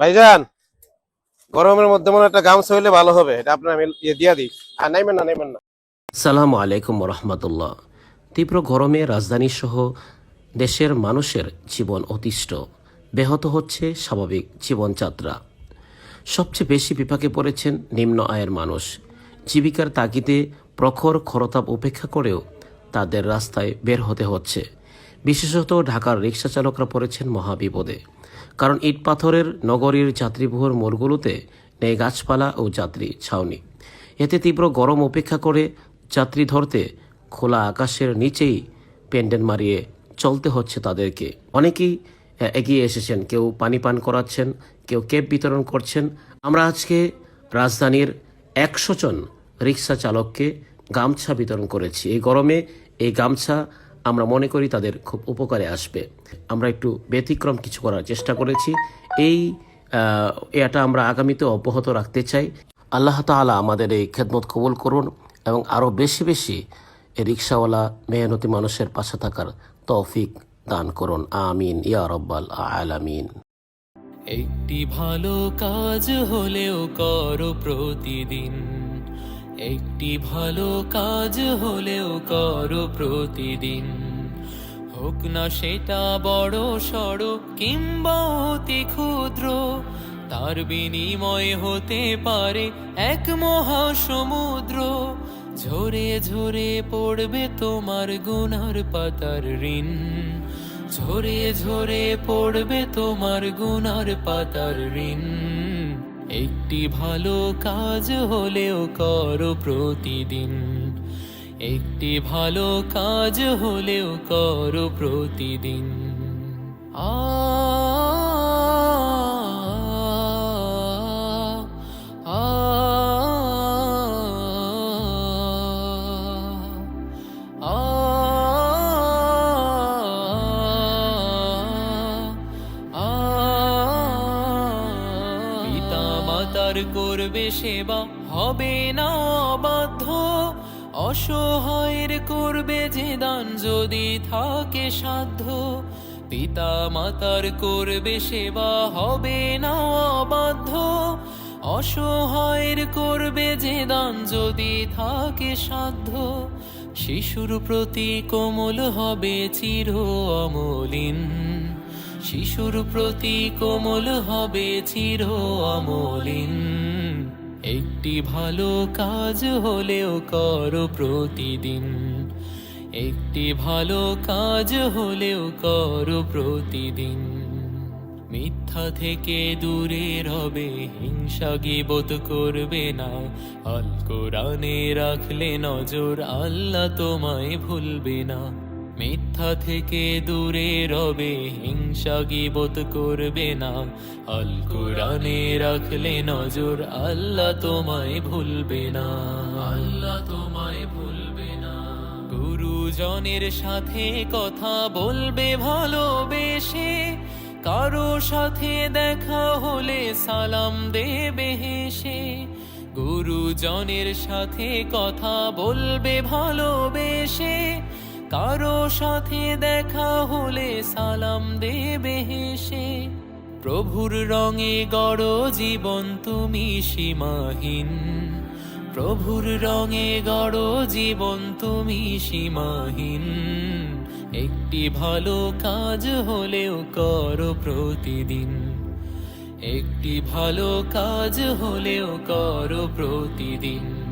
ভাইজান, গরমের মধ্যে মনে একটা গামছা হইলে ভালো হবে, এটা আপনার আমি ইয়ে দিয়া দিই। আর নাইবেন না নাইবেন না। সালামু আলাইকুম রহমতুল্লাহ তীব্র গরমে রাজধানী সহ দেশের মানুষের জীবন অতিষ্ঠ। ব্যাহত হচ্ছে স্বাভাবিক জীবনযাত্রা। সবচেয়ে বেশি বিপাকে পড়েছেন নিম্ন আয়ের মানুষ। জীবিকার তাগিদে প্রখর খরতাপ উপেক্ষা করেও তাদের রাস্তায় বের হতে হচ্ছে। বিশেষত ঢাকার রিক্সা চালকরা পড়েছেন মহাবিপদে। কারণ ইট পাথরের নগরীর যাত্রীবহুল মোড়গুলোতে নেই গাছপালা ও যাত্রী ছাউনি। এতে তীব্র গরম উপেক্ষা করে যাত্রী ধরতে খোলা আকাশের নিচেই পেন্ডেল মারিয়ে চলতে হচ্ছে তাদেরকে। অনেকেই এগিয়ে এসেছেন, কেউ পানি পান করাচ্ছেন, কেউ কেপ বিতরণ করছেন। আমরা আজকে রাজধানীর একশো জন রিক্সা চালককে গামছা বিতরণ করেছি। এই গরমে এই গামছা আমরা মনে করি তাদের খুব উপকারে আসবে। আমরা একটু ব্যতিক্রম কিছু করার চেষ্টা করেছি। এই এটা আমরা আগামীতে অব্যাহত রাখতে চাই। আল্লাহ তাআলা আমাদের এই খেদমত কবুল করুন এবং আরও বেশি বেশি রিক্সাওয়ালা মেহনতি মানুষের পাশে থাকার তৌফিক দান করুন। আমিন। ইয়া রব্বাল আলামিন। একটি ভালো কাজ হলেও করো প্রতিদিন। একটি ভালো কাজ হলেও করো প্রতিদিন। হোক না সেটা বড় সড় কিংবা অতি ক্ষুদ্র, তার বিনিময় হতে পারে এক মহাসমুদ্র। ঝরে ঝরে পড়বে তোমার গুনার পাতার ঋণ। ঝরে ঝরে পড়বে তোমার গুনার পাতার ঋণ। একটি ভালো কাজ হলেও করো প্রতিদিন। একটি ভালো কাজ হলেও করো প্রতিদিন। আ মাতার করবে সেবা, হবে না অবাধ্য অসহায়ের করবে যে দান যদি থাকে সাধ্য। পিতা মাতার করবে সেবা, হবে না অবাধ্য অসহায়ের করবে যে দান যদি থাকে সাধ্য। শিশুর প্রতি কোমল হবে চির অমলিন। শিশুর প্রতি কোমল হবে চির অমলিন। একটি ভালো কাজ হলেও করো প্রতিদিন। একটি ভালো কাজ হলেও করো প্রতিদিন। মিথ্যা থেকে দূরে রবে হিংসা গিবত করবে না। আল কোরআনে রাখলে নজর আল্লাহ তোমায় ভুলবে না। মিথ্যা থেকে দূরে রবে হিংসা গিবত করবে না। আল কোরআনে রাখলে নজর আল্লাহ তোমায় ভুলবে না। আল্লাহ তোমায় ভুলবে না। গুরুজনের সাথে কথা বলবে ভালোবেসে কারও সাথে দেখা হলে সালাম দেবে হেসে। গুরুজনের সাথে কথা বলবে ভালোবেসে কারও সাথে দেখা হলে সালাম দেবে হেসে। প্রভুর রঙে গড় জীবন তুমি সীমাহীন। প্রভুর রঙে গড় জীবন তুমি সীমাহীন। একটি ভালো কাজ হলেও করো প্রতিদিন। একটি ভালো কাজ হলেও করো প্রতিদিন।